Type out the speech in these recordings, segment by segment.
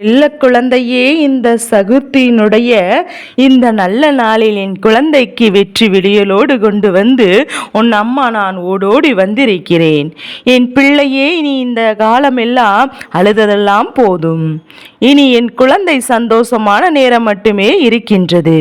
இல்ல குழந்தையே இந்த சகுத்தியினுடைய இந்த நல்ல நாளில் என் குழந்தைக்கு வெற்றி விடியலோடு கொண்டு வந்து உன் அம்மா நான் ஓடோடி வந்திருக்கிறேன். என் பிள்ளையே இனி இந்த காலமெல்லாம் அழுததெல்லாம் போதும். இனி என் குழந்தை சந்தோஷமான நேரம் மட்டுமே இருக்கின்றது.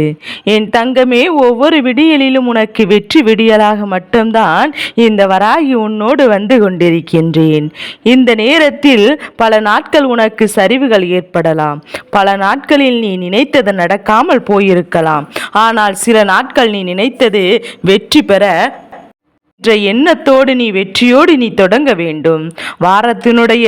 என் தங்கமே ஒவ்வொரு விடியலிலும் உனக்கு வெற்றி விடியலாக மட்டும்தான் இந்த வராகி உன்னோடு வந்து கொண்டிருக்கின்றேன். இந்த நேரத்தில் பல நாட்கள் உனக்கு சரிவுகள் ஏற்படலாம். பல நாட்களில் நீ நினைத்தது நடக்காமல் போயிருக்கலாம். ஆனால் சில நாட்கள் நீ நினைத்தது வெற்றி பெற என்ற எண்ணத்தோடு நீ வெற்றியோடு நீ தொடங்க வேண்டும். வாரத்தினுடைய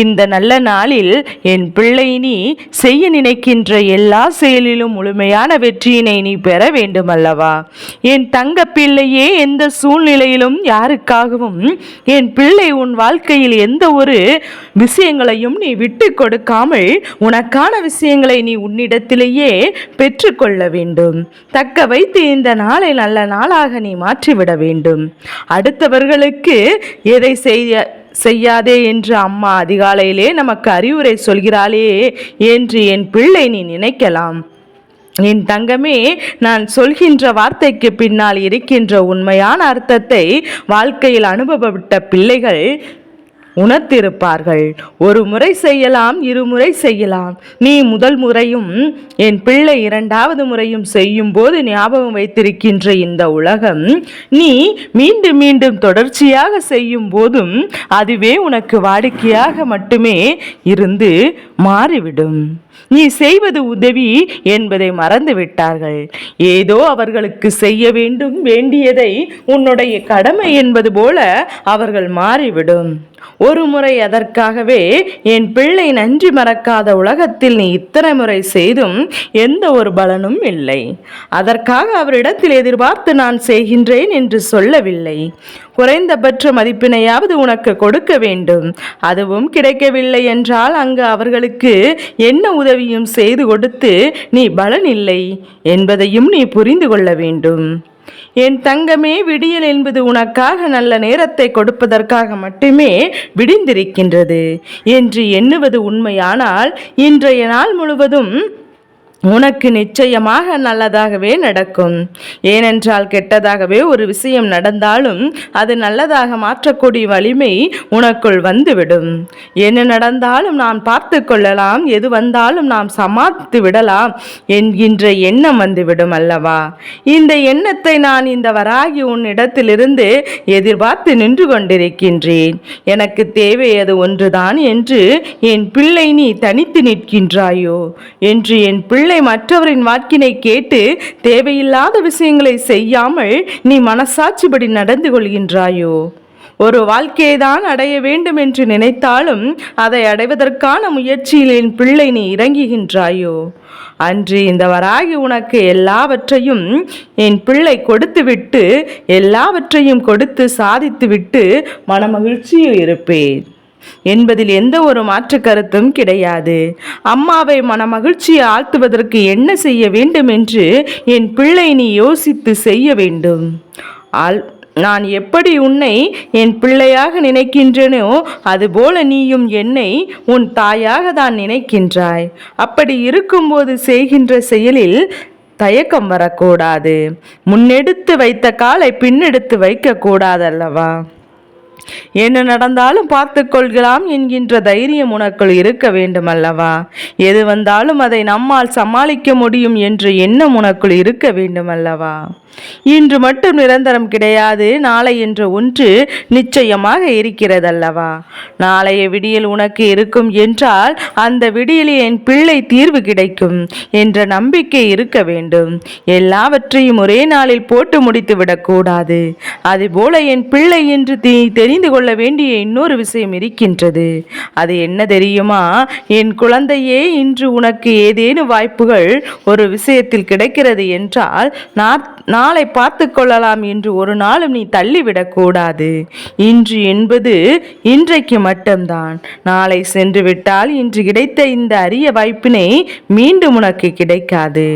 இந்த நல்ல நாளில் என் பிள்ளை நீ செய்ய நினைக்கின்ற எல்லா செயலிலும் முழுமையான வெற்றியினை நீ பெற வேண்டும் அல்லவா என் தங்க பிள்ளையே எந்த சூழ்நிலையிலும் யாருக்காகவும் என் பிள்ளை உன் வாழ்க்கையில் எந்த ஒரு விஷயங்களையும் நீ விட்டு கொடுக்காமல் உனக்கான விஷயங்களை நீ உன்னிடத்திலேயே பெற்றுக்கொள்ள வேண்டும். தக்க வைத்து இந்த நாளை நல்ல நாளாக நீ மாற்றிவிட வேண்டும். அடுத்தவர்களுக்கு எதை செய்ய செய்யாதே என்று அம்மா அதிகாலையிலே நமக்கு அறிவுரை சொல்கிறாளே என்று என் பிள்ளை நீ நினைக்கலாம். என் தங்கமே நான் சொல்கின்ற வார்த்தைக்கு பின்னால் இருக்கின்ற உண்மையான அர்த்தத்தை வாழ்க்கையில் அனுபவப்பட்ட பிள்ளைகள் உணர்த்திருப்பார்கள். ஒரு முறை செய்யலாம் இருமுறை செய்யலாம். நீ முதல் முறையும் என் பிள்ளை இரண்டாவது முறையும் செய்யும் போது ஞாபகம் வைத்திருக்கின்ற இந்த உலகம் நீ மீண்டும் மீண்டும் தொடர்ச்சியாக செய்யும் போதும் அதுவே உனக்கு வாடிக்கையாக மட்டுமே இருந்து மாறிவிடும். நீ செய்வது உதவி என்பதை மறந்து விட்டார்கள் ஏதோ அவர்களுக்கு செய்ய வேண்டும் வேண்டியதை உன்னுடைய கடமை என்பது போல அவர்கள் மாறிவிடும். ஒரு முறை அதற்காகவே என் பிள்ளை நன்றி மறக்காத உலகத்தில் நீ இத்தனை முறை செய்தும் எந்த ஒரு பலனும் இல்லை. அதற்காக அவரிடத்தில் எதிர்பார்த்து நான் செய்கின்றேன் என்று சொல்லவில்லை. குறைந்தபட்ச மதிப்பினையாவது உனக்கு கொடுக்க வேண்டும். அதுவும் கிடைக்கவில்லை என்றால் அங்கு அவர்களுக்கு என்ன உதவியும் செய்து கொடுத்து நீ பலன் இல்லை என்பதையும் நீ புரிந்து கொள்ள வேண்டும். என் தங்கமே விடியல் என்பது உனக்காக நல்ல நேரத்தை கொடுப்பதற்காக மட்டுமே விடிந்திருக்கின்றது. என்று எண்ணுவது உண்மையானால் இன்றைய நாள் முழுவதும் உனக்கு நிச்சயமாக நல்லதாகவே நடக்கும். ஏனென்றால் கெட்டதாகவே ஒரு விஷயம் நடந்தாலும் அது நல்லதாக மாற்றக்கூடிய வலிமை உனக்குள் வந்துவிடும். என்ன நடந்தாலும் நாம் பார்த்து கொள்ளலாம் எது வந்தாலும் நாம் சமாளித்து விடலாம் என்கின்ற எண்ணம் வந்துவிடும் அல்லவா? இந்த எண்ணத்தை நான் இந்த வராகி உன்னிடத்திலிருந்து எதிர்பார்த்து நின்று கொண்டிருக்கின்றேன். எனக்கு தேவை அது ஒன்றுதான் என்று என் பிள்ளை நீ தனித்து நிற்கின்றாயோ? என்று என் பிள்ளை பிள்ளை மற்றவரின் வாக்கினை கேட்டு தேவையில்லாத விஷயங்களை செய்யாமல் நீ மனசாட்சிப்படி நடந்து கொள்கின்றாயோ? ஒரு வாழ்க்கையை தான் அடைய வேண்டும் என்று நினைத்தாலும் அதை அடைவதற்கான முயற்சியில் என் பிள்ளை நீ இறங்குகின்றாயோ? அன்று இந்த வராகி உனக்கு எல்லாவற்றையும் என் பிள்ளை கொடுத்துவிட்டு எல்லாவற்றையும் கொடுத்து சாதித்துவிட்டு மனமகிழ்ச்சியில் இருப்பேன். என்பதில் எந்த ஒரு மாற்று கருத்தும் கிடையாது. அம்மாவை மனமகிழ்ச்சியை ஆழ்த்துவதற்கு என்ன செய்ய வேண்டும் என்று என் பிள்ளை நீ யோசித்து செய்ய வேண்டும். ஆள் நான் எப்படி உன்னை என் பிள்ளையாக நினைக்கின்றேனோ அதுபோல நீயும் என்னை உன் தாயாக தான் நினைக்கின்றாய். அப்படி இருக்கும்போது செய்கின்ற செயலில் தயக்கம் வரக்கூடாது. முன்னெடுத்து வைத்த காலை பின்னெடுத்து வைக்கக்கூடாதல்லவா? என்ன நடந்தாலும் பார்த்து கொள்கலாம் என்கின்ற தைரியம் உனக்குள் இருக்க வேண்டும் அல்லவா எது வந்தாலும் அதை நம்மால் சமாளிக்க முடியும் என்ற எண்ணம் உனக்குள் இருக்க வேண்டும் அல்லவா இன்று மட்டும் நிரந்தரம் கிடையாது நாளை என்ற ஒன்று நிச்சயமாக இருக்கிறதல்லவா? நாளைய விடியல் உனக்கு இருக்கும் என்றால் அந்த விடியலில் என் பிள்ளை தீர்வு கிடைக்கும் என்ற நம்பிக்கை இருக்க வேண்டும். எல்லாவற்றையும் ஒரே நாளில் போட்டு முடித்து விடக்கூடாது. அதுபோல என் பிள்ளை என்று தெரியும் தெரிந்து கொள்ள வேண்டிய இன்னொரு விஷயம் இருக்கின்றது. அது என்ன தெரியுமா? என் குழந்தையே இன்று உனக்கு ஏதேனும் வாய்ப்புகள் ஒரு விஷயத்தில் கிடைக்கிறது என்றால் நான் நாளை பார்த்து கொள்ளலாம் என்று ஒரு நாளும் நீ தள்ளிவிடக்கூடாது இன்று என்பது இன்றைக்கு மட்டும்தான். நாளை சென்று விட்டால் இன்று கிடைத்த இந்த அரிய வாய்ப்பினை மீண்டும் உனக்கு கிடைக்காது.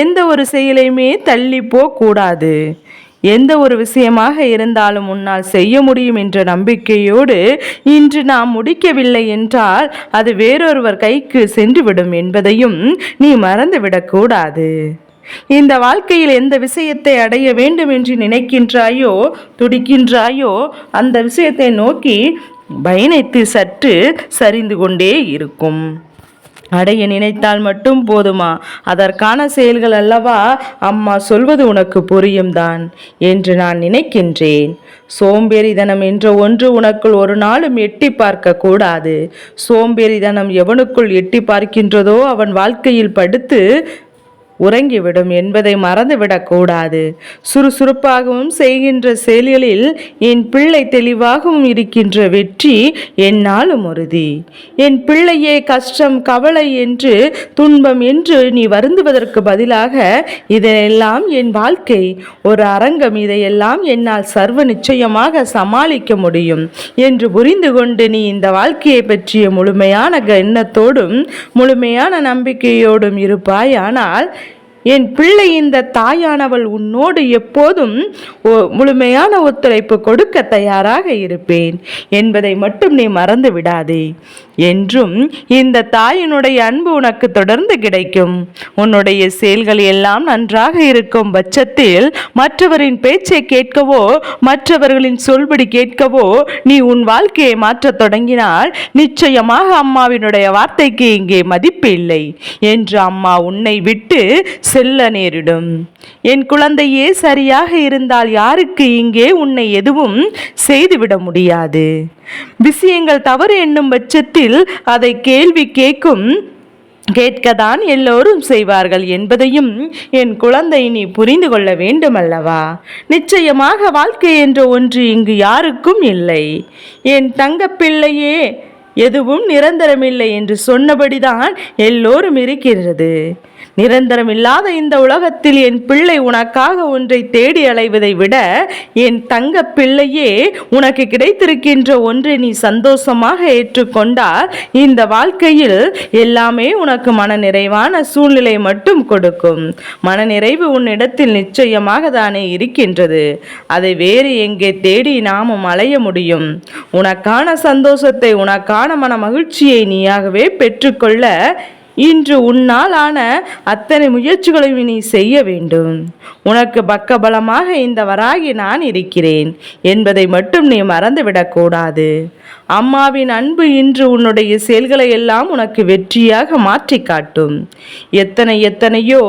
எந்த ஒரு செயலையுமே தள்ளி போகக்கூடாது எந்த ஒரு விஷயமாக இருந்தாலும் உன்னால் செய்ய முடியும் என்ற நம்பிக்கையோடு இன்று நாம் முடிக்கவில்லை என்றால் அது வேறொருவர் கைக்கு சென்றுவிடும் என்பதையும் நீ மறந்துவிடக்கூடாது. இந்த வாழ்க்கையில் எந்த விஷயத்தை அடைய வேண்டும் என்று நினைக்கின்றாயோ துடிக்கின்றாயோ அந்த விஷயத்தை நோக்கி பயணித்து சற்று சரிந்து கொண்டே இருக்கும். அடைய நினைத்தால் மட்டும் போதுமா? அதற்கான செயல்கள் அல்லவா? அம்மா சொல்வது உனக்கு புரியும்தான் என்று நான் நினைக்கின்றேன். சோம்பேறிதனம் என்ற ஒன்று உனக்குள் ஒரு நாளும் எட்டி பார்க்க கூடாது. சோம்பேறிதனம் எவனுக்குள் எட்டி பார்க்கின்றதோ அவன் வாழ்க்கையில் படுத்து உறங்கிவிடும் என்பதை மறந்துவிடக்கூடாது சுறுசுறுப்பாகவும் செய்கின்ற செயல்களில் என் பிள்ளை தெளிவாகவும் இருக்கின்ற வெற்றி என்னாலும் உறுதி. என் பிள்ளையே கஷ்டம் கவலை என்று துன்பம் என்று நீ வருந்துவதற்கு பதிலாக இதெல்லாம் என் வாழ்க்கை ஒரு அரங்கம் இதையெல்லாம் என்னால் சர்வ நிச்சயமாக சமாளிக்க முடியும் என்று புரிந்து கொண்டு நீ இந்த வாழ்க்கையை பற்றிய முழுமையான எண்ணத்தோடும் முழுமையான நம்பிக்கையோடும் இருப்பாயானால் என் பிள்ளை இந்த தாயானவள் உன்னோடு எப்போதும் ஒ- முழுமையான ஒத்துழைப்பு கொடுக்க தயாராக இருப்பேன். என்பதை மட்டும் நீ மறந்து விடாதே. என்றும் இந்த தாயினுடைய அன்பு உனக்கு தொடர்ந்து கிடைக்கும். உன்னுடைய செயல்கள் எல்லாம் நன்றாக இருக்கும் பட்சத்தில் மற்றவரின் பேச்சை கேட்கவோ மற்றவர்களின் சொல்படி கேட்கவோ நீ உன் வாழ்க்கையை மாற்றத் தொடங்கினால் நிச்சயமாக அம்மாவினுடைய வார்த்தைக்கு இங்கே மதிப்பு இல்லை. என்று அம்மா உன்னை விட்டு செல்ல நேரிடும். என் குழந்தையே சரியாக இருந்தால் யாருக்கு இங்கே உன்னை எதுவும் செய்துவிட முடியாது. விஷயங்கள் தவறு என்னும் பட்சத்தில் அதை கேள்வி கேட்கும் கேட்கத்தான் எல்லோரும் செய்வார்கள் என்பதையும் என் குழந்தை நீ புரிந்து கொள்ள வேண்டுமல்லவா? நிச்சயமாக வாழ்க்கை என்ற ஒன்று இங்கு யாருக்கும் இல்லை. என் தங்கப்பிள்ளையே எதுவும் நிரந்தரமில்லை என்று சொன்னபடிதான் எல்லோரும் இருக்கிறது. நிரந்தரம் இல்லாத இந்த உலகத்தில் என் பிள்ளை உனக்காக ஒன்றை தேடி அலைவதை விட என் தங்க பிள்ளையே உனக்கு கிடைத்திருக்கின்ற ஒன்றை நீ சந்தோஷமாக ஏற்றுக்கொண்டால் இந்த வாழ்க்கையில் எல்லாமே உனக்கு மனநிறைவான சூழ்நிலை மட்டும் கொடுக்கும். மனநிறைவு உன்னிடத்தில் நிச்சயமாக தானே இருக்கின்றது. அதை வேறு எங்கே தேடி நாமும் அலைய முடியும். உனக்கான சந்தோஷத்தை உனக்கான மன மகிழ்ச்சியை நீயாகவே பெற்றுக்கொள்ள இன்று உன்னால் ஆன அத்தனை முயற்சிகளையும் நீ செய்ய வேண்டும். உனக்கு பக்கபலமாக இந்த வராகி நான் இருக்கிறேன். என்பதை மட்டும் நீ மறந்துவிடக்கூடாது. அம்மாவின் அன்பு இன்று உன்னுடைய செயல்களை எல்லாம் உனக்கு வெற்றியாக மாற்றி காட்டும். எத்தனை எத்தனையோ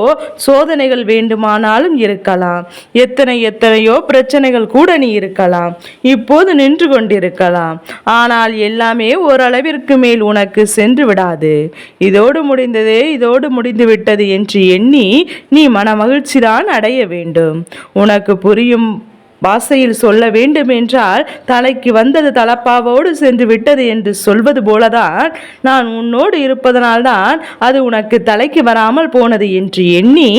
சோதனைகள் வேண்டுமானாலும் இருக்கலாம். எத்தனை எத்தனையோ பிரச்சனைகள் கூட நீ இருக்கலாம். இப்போது நின்று கொண்டிருக்கலாம். ஆனால் எல்லாமே ஓரளவிற்கு மேல் உனக்கு சென்று விடாது. இதோடு முடிந்ததே இதோடு முடிந்து விட்டது என்று எண்ணி நீ மன மகிழ்ச்சிதான் அடைய வேண்டும். உனக்கு புரியும் பாஷையில் சொல்ல வேண்டுமென்றால் தலைக்கு வந்தது தலப்பாவோடு சென்று விட்டது என்று சொல்வது போலதான் நான் உன்னோடு இருப்பதனால்தான் அது உனக்கு தலைக்கு வராமல் போனது என்று எண்ணி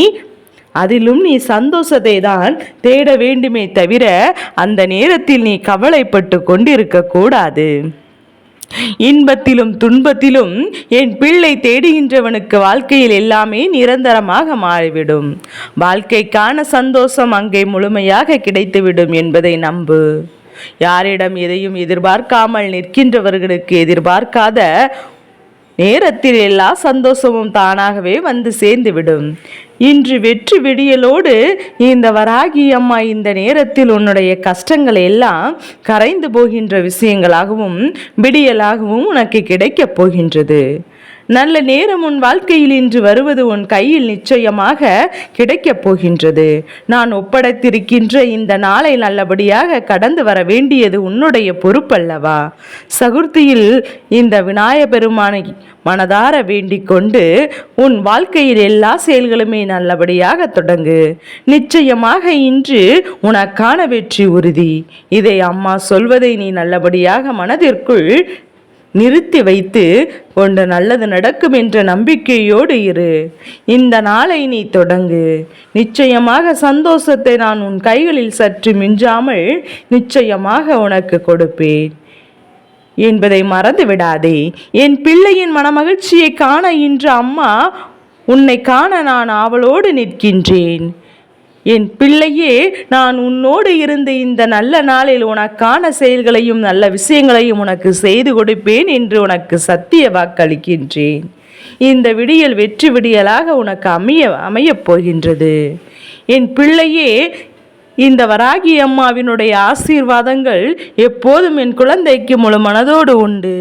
அதிலும் நீ சந்தோஷத்தை தான் தேட வேண்டுமே தவிர அந்த நேரத்தில் நீ கவலைப்பட்டு கொண்டிருக்க கூடாது. இன்பத்திலும் துன்பத்திலும் என் பிள்ளை தேடுகின்றவனுக்கு வாழ்க்கையில் எல்லாமே நிரந்தரமாக மாறிவிடும். வாழ்க்கைக்கான சந்தோஷம் அங்கே முழுமையாக கிடைத்துவிடும் என்பதை நம்பு. யாரிடம் எதையும் எதிர்பார்க்காமல் நிற்கின்றவர்களுக்கு எதிர்பார்க்காத நேரத்தில் எல்லா சந்தோஷமும் தானாகவே வந்து சேர்ந்துவிடும். இன்று வெற்றி விடியலோடு இந்த வராகி அம்மா இந்த நேரத்தில் உன்னுடைய கஷ்டங்கள் எல்லாம் கரைந்து போகின்ற விஷயங்களாகவும் விடியலாகவும் உனக்கு கிடைக்கப் போகின்றது. நல்ல நேரம் உன் வாழ்க்கையில் இன்று வருவது உன் கையில் நிச்சயமாக கிடைக்கப் போகின்றது. நான் ஒப்படைத்திருக்கின்ற இந்த நாளை நல்லபடியாக கடந்து வர வேண்டியது உன்னுடைய பொறுப்பல்லவா? சகுர்த்தியில் இந்த விநாய பெருமானை மனதார வேண்டிக் கொண்டு உன் வாழ்க்கையில் எல்லா செயல்களுமே நல்லபடியாக தொடங்கு. நிச்சயமாக இன்று உனக்கான வெற்றி உறுதி. இதை அம்மா சொல்வதை நீ நல்லபடியாக மனதிற்குள் நிறுத்தி வைத்து கொண்டு நல்லது நடக்கும் என்ற நம்பிக்கையோடு இரு. இந்த நாளை நீ தொடங்கு. நிச்சயமாக சந்தோஷத்தை நான் உன் கைகளில் சற்று மிஞ்சாமல் நிச்சயமாக உனக்கு கொடுப்பேன். என்பதை மறந்து விடாதே. என் பிள்ளையின் மனமகிழ்ச்சியை காண இன்று அம்மா உன்னை காண நான் ஆவலோடு நிற்கின்றேன். என் பிள்ளையே நான் உன்னோடு இருந்து இந்த நல்ல நாளில் உனக்கான செயல்களையும் நல்ல விஷயங்களையும் உனக்கு செய்து கொடுப்பேன் என்று உனக்கு சத்திய வாக்களிக்கின்றேன். இந்த விடியல் வெற்றி விடியலாக உனக்கு அமைய அமையப் போகின்றது. என் பிள்ளையே இந்த வராகி அம்மாவினுடைய ஆசீர்வாதங்கள் எப்போதும் என் குழந்தைக்கு முழு மனதோடு உண்டு.